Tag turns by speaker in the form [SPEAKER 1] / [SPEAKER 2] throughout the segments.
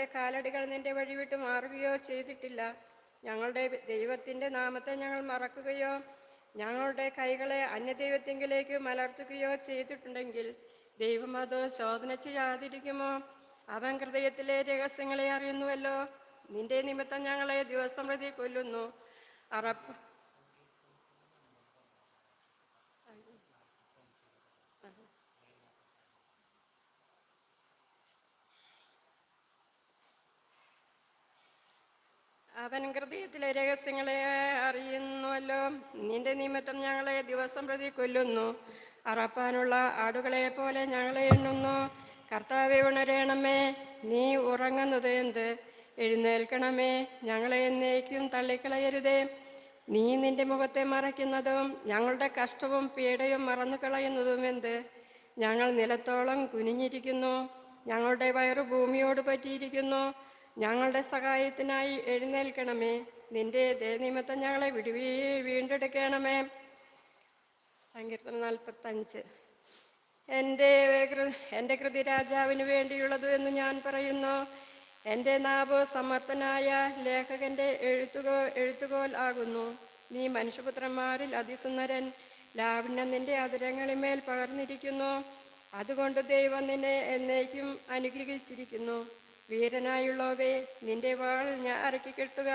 [SPEAKER 1] ഞങ്ങളുടെ കാലടികൾ നിന്റെ വഴി വിട്ട് മാറുകയോ ചെയ്തിട്ടില്ല. ഞങ്ങളുടെ ദൈവത്തിന്റെ നാമത്തെ ഞങ്ങൾ മറക്കുകയോ ഞങ്ങളുടെ കൈകളെ അന്യദൈവത്തെങ്കിലേക്ക് മലർത്തുകയോ ചെയ്തിട്ടുണ്ടെങ്കിൽ ദൈവം അത് ശോധന ചെയ്യാതിരിക്കുമോ? അവൻ ഹൃദയത്തിലെ രഹസ്യങ്ങളെ അറിയുന്നുവല്ലോ. നിന്റെ നിമിത്തം ഞങ്ങളെ ദിവസം പ്രതി കൊല്ലുന്നു. അറപ്പ് അവൻ ഹൃദയത്തിലെ രഹസ്യങ്ങളെ അറിയുന്നുവല്ലോ. നിന്റെ നിമിത്തം ഞങ്ങളെ ദിവസം പ്രതി കൊല്ലുന്നു. അറപ്പാനുള്ള ആടുകളെ പോലെ ഞങ്ങളെ എണ്ണുന്നു. കർത്താവെ ഉണരേണമേ. നീ ഉറങ്ങുന്നത് എന്ത്? എഴുന്നേൽക്കണമേ. ഞങ്ങളെ എന്നേക്കും തള്ളിക്കളയരുതേ. നീ നിന്റെ മുഖത്തെ മറയ്ക്കുന്നതും ഞങ്ങളുടെ കഷ്ടവും പീഡയും മറന്നു കളയുന്നതും എന്ത്? ഞങ്ങൾ നിലത്തോളം കുനിഞ്ഞിരിക്കുന്നു. ഞങ്ങളുടെ വയറ് ഭൂമിയോട് പറ്റിയിരിക്കുന്നു. ഞങ്ങളുടെ സഹായത്തിനായി എഴുന്നേൽക്കണമേ. നിന്റെ നിമിത്തം ഞങ്ങളെ വിടുവീ വീണ്ടെടുക്കണമേ. സങ്കീർത്തനം നാൽപ്പത്തഞ്ച്. എന്റെ എന്റെ കൃതി രാജാവിന് വേണ്ടിയുള്ളത് എന്ന് ഞാൻ പറയുന്നു. എന്റെ നാവ് സമർത്ഥനായ ലേഖകന്റെ എഴുത്തുകോ എഴുത്തുകോൽ ആകുന്നു. നീ മനുഷ്യപുത്രന്മാരിൽ അതിസുന്ദരൻ ലാവണ്യം നിന്റെ അതിരങ്ങളിന്മേൽ പകർന്നിരിക്കുന്നു. അതുകൊണ്ട് ദൈവം നിന്നെ എന്നേക്കും അനുഗ്രഹിച്ചിരിക്കുന്നു. വീരനായുള്ളവേ നിന്റെ വാൾ ഞാൻ അരക്കി കെട്ടുക.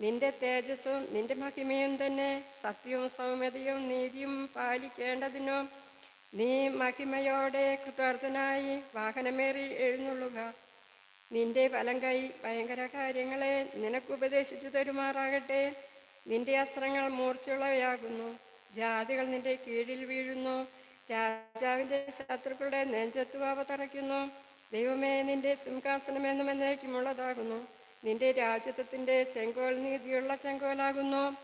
[SPEAKER 1] നിന്റെ തേജസ്സും നിന്റെ മഹിമയും തന്നെ സത്യവും സൗമ്യതയും നീതിയും പാലിക്കേണ്ടതിനോ. നീ മഹിമയോടെ കൃതാർത്ഥനായി വാഹനമേറി എഴുന്നള്ളുക. നിന്റെ വലം കൈ ഭയങ്കര കാര്യങ്ങളെ നിനക്ക് ഉപദേശിച്ചു തരുമാറാകട്ടെ. നിന്റെ അസ്ത്രങ്ങൾ മൂർച്ചയുള്ളവയാകുന്നു. ജാതികൾ നിന്റെ കീഴിൽ വീഴുന്നു. രാജാവിന്റെ ശത്രുക്കളുടെ നെഞ്ചത്തു അവ തറയ്ക്കുന്നു. ദൈവമേ നിന്റെ സിംഹാസനമെന്നും എന്നേക്കുമുള്ളതാകുന്നു നിന്റെ രാജ്യത്വത്തിന്റെ ചെങ്കോൽ നീതിയുള്ള ചെങ്കോലാകുന്നു.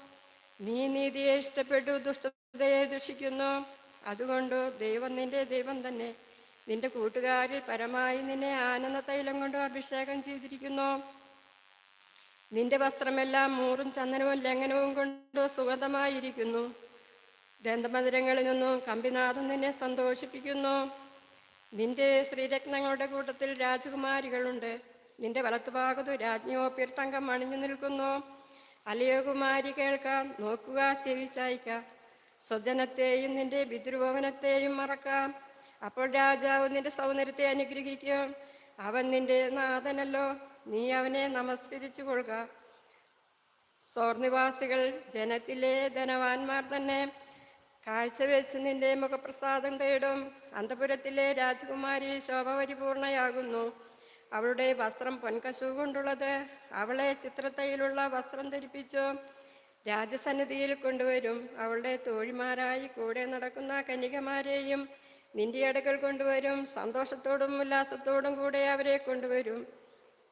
[SPEAKER 1] നീ നീതിയെ ഇഷ്ടപ്പെട്ടു ദുഷ്ടതയെ ദുഷിക്കുന്നു. അതുകൊണ്ട് ദൈവം നിന്റെ ദൈവം തന്നെ. നിന്റെ കൂട്ടുകാരിൽ പരമായി നിന്നെ ആനന്ദ തൈലം കൊണ്ട് അഭിഷേകം ചെയ്തിരിക്കുന്നു. നിന്റെ വസ്ത്രമെല്ലാം മൂറും ചന്ദനവും ലംഘനവും കൊണ്ട് സുഗന്ധമായിരിക്കുന്നു. ദന്തമധുരങ്ങളിൽ നിന്നും കമ്പിനാഥം നിന്നെ സന്തോഷിപ്പിക്കുന്നു. നിന്റെ ശ്രീരത്നങ്ങളുടെ കൂട്ടത്തിൽ രാജകുമാരികളുണ്ട്. നിന്റെ വലത്തുഭാഗത്തു രാജ്ഞിയോ പീർത്തങ്കം അണിഞ്ഞു നിൽക്കുന്നു. അലയോ കുമാരി കേൾക്കാം നോക്കുക ചെവി ചായ്ക്ക. സ്വജനത്തെയും നിന്റെ പിതൃഭവനത്തെയും മറക്കാം. അപ്പോൾ രാജാവ് നിന്റെ സൗന്ദര്യത്തെ അനുഗ്രഹിക്കും. അവൻ നിന്റെ നാഥനല്ലോ. നീ അവനെ നമസ്കരിച്ചു കൊള്ളുക സ്വർണിവാസികൾ ജനത്തിലെ ധനവാന്മാർ തന്നെ. കാഴ്ചവെച്ച് നിന്റെ മുഖപ്രസാദം തേടും. അന്തപുരത്തിലെ രാജകുമാരി ശോഭ പരിപൂർണയാകുന്നു അവളുടെ വസ്ത്രം പൊൻകശു കൊണ്ടുള്ളത്. അവളെ ചിത്രത്തയിലുള്ള വസ്ത്രം ധരിപ്പിച്ചു രാജസന്നിധിയിൽ കൊണ്ടുവരും. അവളുടെ തോഴിമാരായി കൂടെ നടക്കുന്ന കന്യകമാരെയും നിന്റെ അടുക്കൽ കൊണ്ടുവരും. സന്തോഷത്തോടും ഉല്ലാസത്തോടും കൂടെ അവരെ കൊണ്ടുവരും.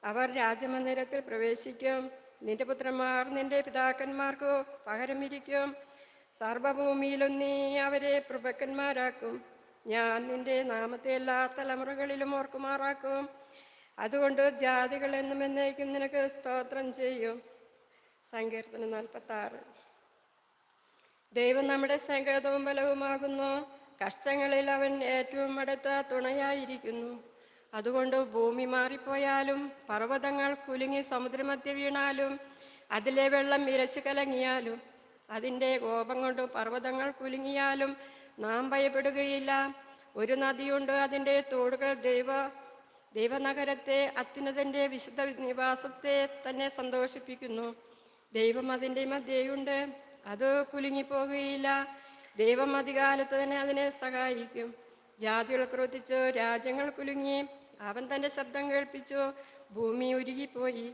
[SPEAKER 1] അവർ രാജമന്ദിരത്തിൽ പ്രവേശിക്കും. നിന്റെ പുത്രന്മാർ നിന്റെ പിതാക്കന്മാർക്കോ പകരമിരിക്കും. സർവഭൂമിയിലും നീ അവരെ പ്രഭക്കന്മാരാക്കും. ഞാൻ നിന്റെ നാമത്തെ എല്ലാ തലമുറകളിലും ഓർക്കുമാറാക്കും. അതുകൊണ്ട് ജാതികൾ എന്നും എന്നേക്കും നിനക്ക് സ്തോത്രം ചെയ്യും. സങ്കീർത്തനം നാൽപ്പത്തി ആറ് ദൈവം നമ്മുടെ സങ്കേതവും ബലവുമാകുന്നു. കഷ്ടങ്ങളിൽ അവൻ ഏറ്റവും അടുത്ത തുണയായിരിക്കുന്നു. അതുകൊണ്ട് ഭൂമി മാറിപ്പോയാലും പർവതങ്ങൾ കുലുങ്ങി സമുദ്രമധ്യ വീണാലും അതിലെ വെള്ളം ഇരച്ചു കലങ്ങിയാലും അതിന്റെ കോപം കൊണ്ട് പർവതങ്ങൾ കുലുങ്ങിയാലും നാം ഭയപ്പെടുകയില്ല. ഒരു നദിയുണ്ട് അതിന്റെ തോടുകൾ ദൈവ ദൈവനഗരത്തെ അത്യുന്നതന്റെ വിശുദ്ധ നിവാസത്തെ തന്നെ സന്തോഷിപ്പിക്കുന്നു. ദൈവം അതിന്റെ മധ്യയുണ്ട് അത് കുലുങ്ങിപ്പോകുകയില്ല. ദൈവം അധികാലത്ത് തന്നെ അതിനെ സഹായിക്കും. ജാതികൾ ക്രോധിച്ചു രാജ്യങ്ങൾ കുലുങ്ങി അവൻ തന്റെ ശബ്ദം കേൾപ്പിച്ചു ഭൂമി ഉരുകിപ്പോയി.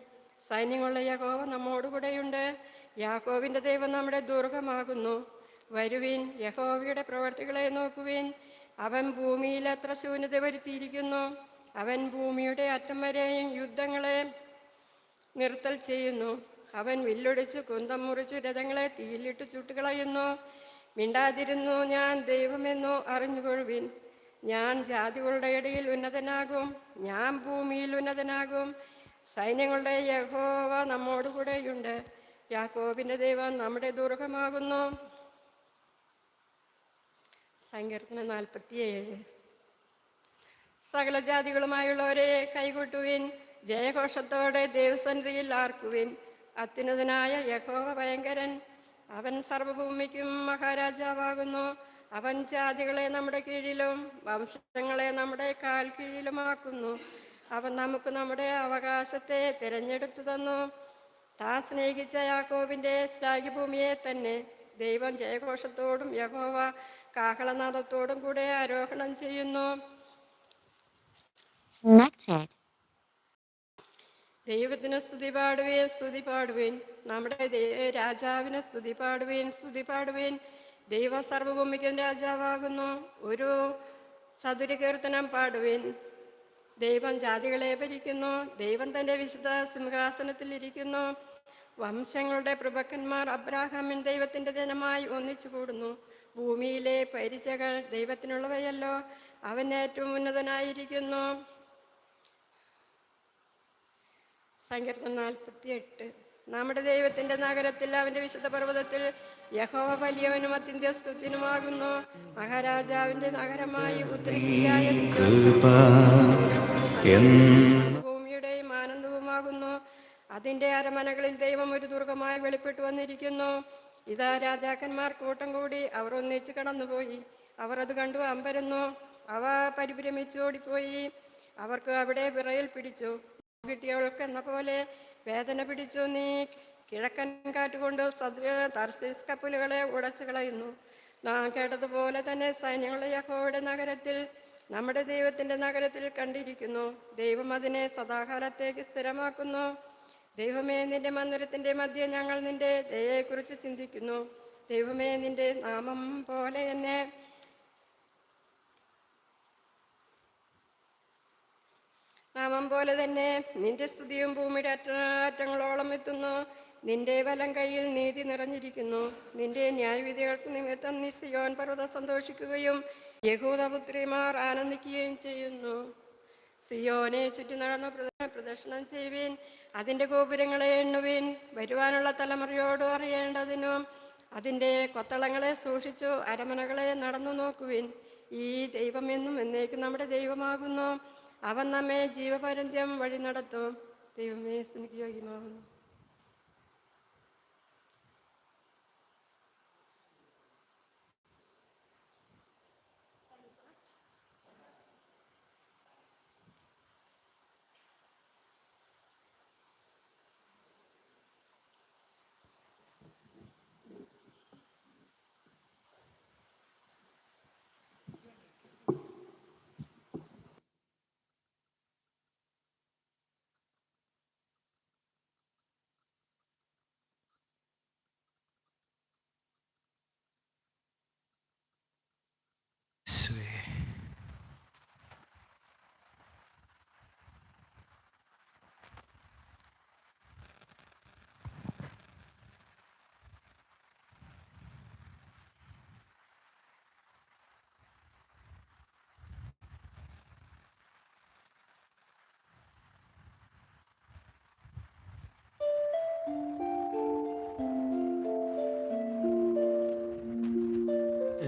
[SPEAKER 1] സൈന്യങ്ങളുടെ യഹോവ നമ്മോടുകൂടെയുണ്ട്. യാക്കോവിന്റെ ദൈവം നമ്മുടെ ദുർഗമാകുന്നു. വരുവിൻ യഹോവയുടെ പ്രവർത്തികളെ നോക്കുവിൻ. അവൻ ഭൂമിയിൽ എത്ര ശൂന്യത വരുത്തിയിരിക്കുന്നു. അവൻ ഭൂമിയുടെ അറ്റം വരെയും യുദ്ധങ്ങളെ നിർത്തൽ ചെയ്യുന്നു. അവൻ വില്ലൊടിച്ച് കുന്തം മുറിച്ച് രഥങ്ങളെ തീയിലിട്ട് ചുട്ടുകളയുന്നു. മിണ്ടാതിരുന്നു ഞാൻ ദൈവമെന്നു അറിഞ്ഞുകൊള്ളുവിൻ. ഞാൻ ജാതികളുടെ ഇടയിൽ ഉന്നതനാകും. ഞാൻ ഭൂമിയിൽ ഉന്നതനാകും. സൈന്യങ്ങളുടെ യഹോവ നമ്മോടുകൂടെയുണ്ട്. യാക്കോബിന്റെ ദൈവം നമ്മുടെ ദുർഗമാകുന്നു. സങ്കീർത്തനം നാൽപ്പത്തിയേഴ്. സകല ജാതികളുമായുള്ളവരെ കൈകൊട്ടുവിൻ ജയഘോഷത്തോടെ ദേവസന്നിധിയിൽ ആർക്കുവിൻ. അത്യുന്നതനായ യഹോവ ഭയങ്കരൻ അവൻ സർവഭൂമിക്കും മഹാരാജാവാകുന്നു. അവൻ ജാതികളെ നമ്മുടെ കീഴിലും വംശങ്ങളെ നമ്മുടെ കാൽ കീഴിലുമാക്കുന്നു അവൻ നമുക്ക് നമ്മുടെ അവകാശത്തെ തിരഞ്ഞെടുത്തു തന്നു. താൻ സ്നേഹിച്ച യാക്കോബിന്റെ ശ്ലാഘ്യഭൂമിയെ തന്നെ ദൈവം ജയഘോഷത്തോടും യഹോവ കാഹളനാദത്തോടും കൂടെ ആരോഹണം ചെയ്യുന്നു. ദൈവത്തിന് സ്തുതി പാടുവേൻ സ്തുതി പാടുവേൻ. നമ്മുടെ രാജാവിന് സ്തുതി പാടുവേൻ സ്തുതി പാടുവേൻ. ദൈവം സർവഭൂമിക്കും രാജാവാകുന്നു. ഒരു ചതുരകീർത്തനം പാടുവേൻ. ദൈവം ജാതികളെ ഭരിക്കുന്നു ദൈവം തന്റെ വിശുദ്ധ സിംഹാസനത്തിൽ ഇരിക്കുന്നു. വംശങ്ങളുടെ പ്രഭക്കന്മാർ അബ്രാഹാമിൻ ദൈവത്തിന്റെ ജനമായി ഒന്നിച്ചു കൂടുന്നു. ഭൂമിയിലെ പരിചകൾ ദൈവത്തിനുള്ളവയല്ലോ അവൻ ഏറ്റവും ഉന്നതനായിരിക്കുന്നു. സങ്കീർത്തനം നാൽപ്പത്തി എട്ട് നമ്മുടെ ദൈവത്തിന്റെ നഗരത്തിൽ അവന്റെ വിശുദ്ധ പർവതത്തിൽ യഹോവ വലിയവനും അത്യന്ത്യസ്തുത്തിനുമാകുന്നു മഹാരാജാവിന്റെ നഗരമായി ഭൂമിയുടെയും ആനന്ദവുമാകുന്നു. അതിന്റെ അരമനകളിൽ ദൈവം ഒരു ദുർഗമായി വെളിപ്പെട്ടു വന്നിരിക്കുന്നു. ഇതാ രാജാക്കന്മാർ കൂട്ടം കൂടി അവർ ഒന്നിച്ച് കടന്നുപോയി. അവർ അത് കണ്ടു അമ്പരന്നു. അവ പരിഭ്രമിച്ചോടിപ്പോയി അവർക്ക് അവിടെ വിറയിൽ പിടിച്ചു. കിട്ടിയവൾക്ക് എന്ന പോലെ വേദന പിടിച്ചു നീ കിഴക്കൻ കാറ്റുകൊണ്ട് സദ്യ തർസീസ് കപ്പലുകളെ ഉടച്ചു കളയുന്നു. നാം കേട്ടതുപോലെ തന്നെ സൈന്യങ്ങളെ യഹോയുടെ നഗരത്തിൽ നമ്മുടെ ദൈവത്തിന്റെ നഗരത്തിൽ കണ്ടിരിക്കുന്നു. ദൈവം അതിനെ സദാകാലത്തേക്ക് സ്ഥിരമാക്കുന്നു. ദൈവമേ നിന്റെ മന്ദിരത്തിന്റെ മധ്യ ഞങ്ങൾ നിന്റെ ദയയെക്കുറിച്ച് ചിന്തിക്കുന്നു. ദൈവമേ നിന്റെ നാമം പോലെ തന്നെ നാമം പോലെ തന്നെ നിന്റെ സ്തുതിയും ഭൂമിയുടെ അറ്റ അറ്റങ്ങളോളം എത്തുന്നു. നിന്റെ വലം കയ്യിൽ നീതി നിറഞ്ഞിരിക്കുന്നു. നിന്റെ ന്യായവിധികൾക്ക് നിമിത്തം നീ സിയോൻ പർവതം സന്തോഷിക്കുകയും യഹൂദപുത്രിമാർ ആനന്ദിക്കുകയും ചെയ്യുന്നു. സിയോനെ ചുറ്റി നടന്ന പ്രദർശനം ചെയ്യുവിൻ. അതിന്റെ ഗോപുരങ്ങളെ എണ്ണുവിൻ. വരുവാനുള്ള തലമുറയോട് അറിയേണ്ടതിനും അതിന്റെ കൊത്തളങ്ങളെ സൂക്ഷിച്ചു അരമനകളെ നടന്നു നോക്കുവിൻ. ഈ ദൈവം എന്നും എന്നേക്കും നമ്മുടെ ദൈവമാകുന്നു. അവൻ നമ്മെ ജീവപര്യന്തം വഴി നടത്തും. ദൈവമേ സ്നേഹ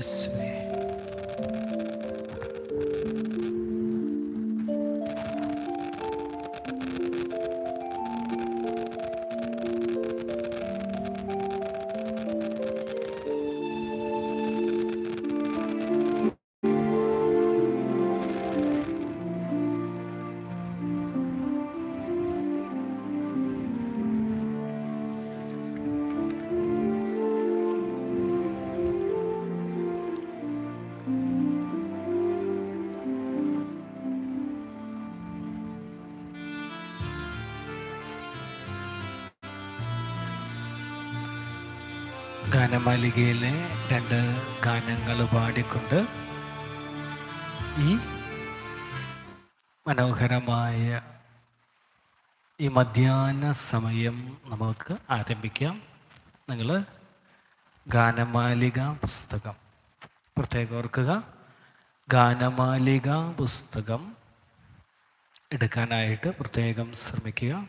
[SPEAKER 2] യേശുവേ. ഗാനമാലികയിലെ രണ്ട് ഗാനങ്ങൾ പാടിക്കൊണ്ട് ഈ മനോഹരമായ ഈ മധ്യാഹ്ന സമയം നമുക്ക് ആരംഭിക്കാം. നിങ്ങൾ ഗാനമാലിക പുസ്തകം. പ്രത്യേകം ഓർക്കുക. ഗാനമാലിക പുസ്തകം എടുക്കാനായിട്ട് പ്രത്യേകം ശ്രമിക്കുക.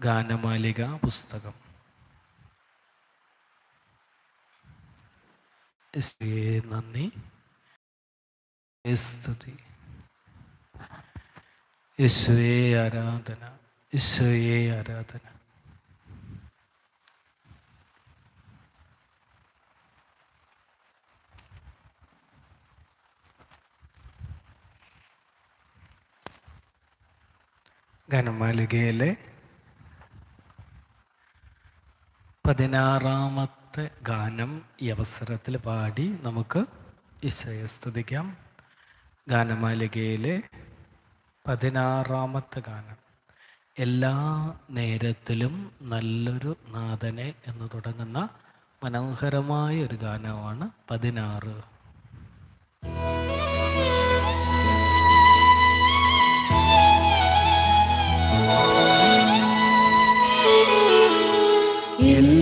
[SPEAKER 2] ഗാനമാലിക പുസ്തകം. നന്ദി. സ്തുതി. യേശുവേ ആരാധന. യേശുവേ ആരാധന. ഗനമാലികയിലെ പതിനാറാമത്തെ ഗാനം ഈ അവസരത്തിൽ പാടി നമുക്ക് ഈശോയെ സ്തുതിക്കാം. ഗാനമാലികയിലെ പതിനാറാമത്തെ ഗാനം. എല്ലാ നേരത്തിലും നല്ലൊരു നാഥനെ എന്ന് തുടങ്ങുന്ന മനോഹരമായ ഒരു ഗാനമാണ് പതിനാറ്.
[SPEAKER 3] എല്ലാ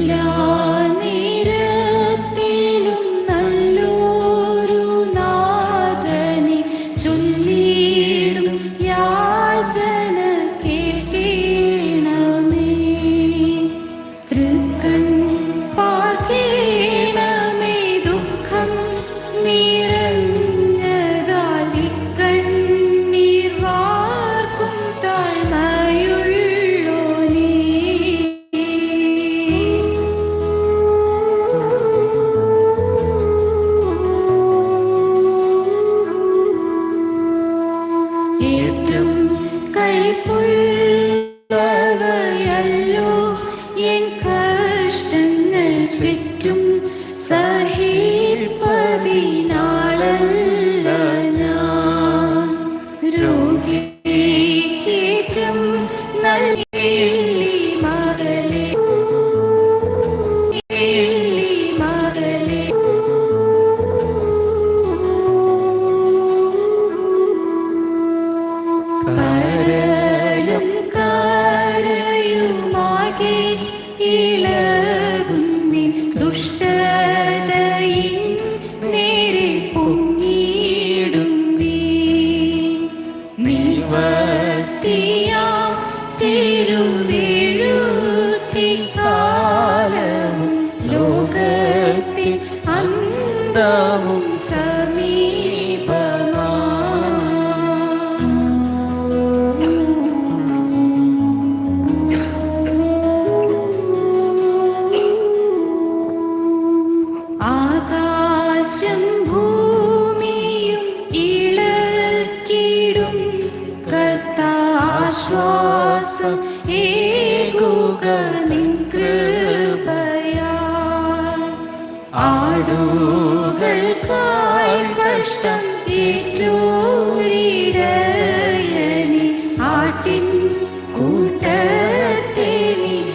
[SPEAKER 3] Aşkta